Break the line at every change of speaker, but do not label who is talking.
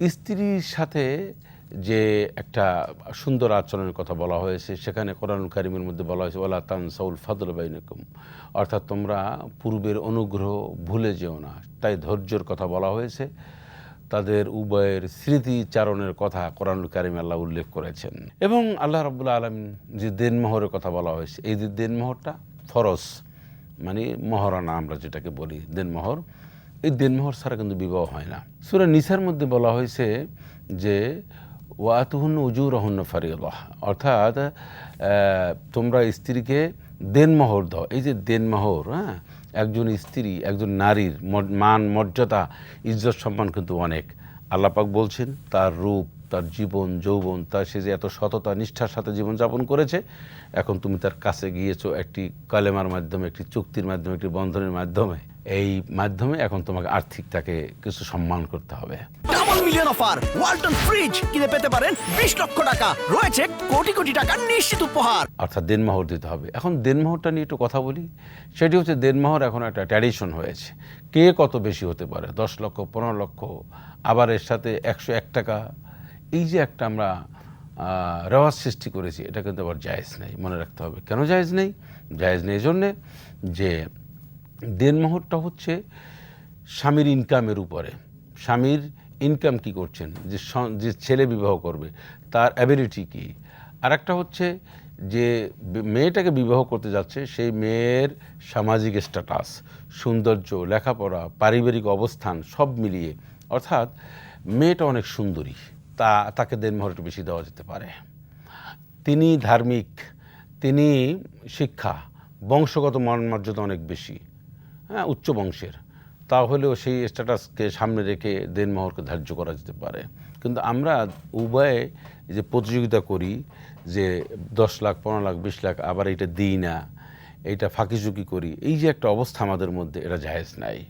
স্ত্রীর সাথে যে একটা সুন্দর আচরণের কথা বলা হয়েছে, সেখানে কোরআন কারিমের মধ্যে বলা হয়েছে ওলা তান সাউল ফাদল বাইনকুম। অর্থাৎ তোমরা পূর্বের অনুগ্রহ ভুলে যেও না। তাই ধৈর্যের কথা বলা হয়েছে। তাদের উভয়ের স্মৃতিচারণের কথা কোরআন কারিম আল্লাহ উল্লেখ করেছেন। এবং আল্লাহ রবুল্লা আলম যে দেনমোহরের কথা বলা হয়েছে, এই যে দেনমোহরটা ফরস মানে মহারানা আমরা যেটাকে বলি, দেনমোহর এই দেনমোহর ছাড়া কিন্তু বিবাহ হয় না। সুরা নিসার মধ্যে বলা হয়েছে যে, ওয়াতুহন্ন উজুর রহন্য ফারিয়াল্লাহ অর্থাৎ তোমরা স্ত্রীকে দেনমোহর দাও। এই যে দেনমোহর হ্যাঁ একজন স্ত্রী, একজন নারীর মান, মর্যাদা, ইজ্জত সম্মান কিন্তু অনেক। আল্লাপাক বলছেন, তার রূপ, তার জীবন, যৌবন, তার সে যে এত সততা, নিষ্ঠার সাথে জীবনযাপন করেছে, এখন তুমি তার কাছে গিয়েছো একটি কালেমার মাধ্যমে, একটি চুক্তির মাধ্যমে, একটি বন্ধনের মাধ্যমে। এই মাধ্যমে এখন তোমাকে আর্থিক তাকে কিছু সম্মান করতে হবে।
Double million offer Walton fridge কিনে পেতে পারেন বিশ লক্ষ টাকা। রয়েছে কোটি কোটি টাকার নিশ্চিত উপহার।
অর্থাৎ দেনমোহর দিতে হবে। এখন দেনমোহরটা নিয়ে একটু কথা বলি। সেটি হচ্ছে দেনমোহর এখন একটা ট্র্যাডিশন হয়েছে। কে কত বেশি হতে পারে? দশ লক্ষ পনেরো লক্ষ আবার এর সাথে একশো এক টাকা। এই যে একটা আমরা রেওয়াজ সৃষ্টি করেছি এটা কিন্তু আবার জায়েজ নেই। মনে রাখতে হবে। কেন জায়েজ নেই? জায়েজ নেই এই জন্যে যে দেনমোহরটা হচ্ছে স্বামীর ইনকামের উপরে। স্বামীর ইনকাম কি করছেন? যে যে ছেলে বিবাহ করবে, তার অ্যাবিলিটি কি? আর একটা হচ্ছে যে মেয়েটাকে বিবাহ করতে যাচ্ছে, সেই মেয়ের সামাজিক স্ট্যাটাস সৌন্দর্য, লেখাপড়া, পারিবারিক অবস্থান সব মিলিয়ে। অর্থাৎ মেয়েটা অনেক সুন্দরী, তা, তাকে দেনমোহর বেশি দেওয়া যেতে পারে। তিনি ধার্মিক, তিনি শিক্ষা, বংশগত মান মর্যাদা অনেক বেশি। হ্যাঁ উচ্চ বংশের। তাহলেও সেই স্ট্যাটাসকে সামনে রেখে দেনমোহরকে ধার্য করা যেতে পারে। কিন্তু আমরা উভয়ে যে প্রতিযোগিতা করি, যে দশ লাখ, পনেরো লাখ, বিশ লাখ, আবার এটা দিই না এটা ফাঁকিঝুঁকি করি, এই যে একটা অবস্থা আমাদের মধ্যে, এটা জাহেজ নাই।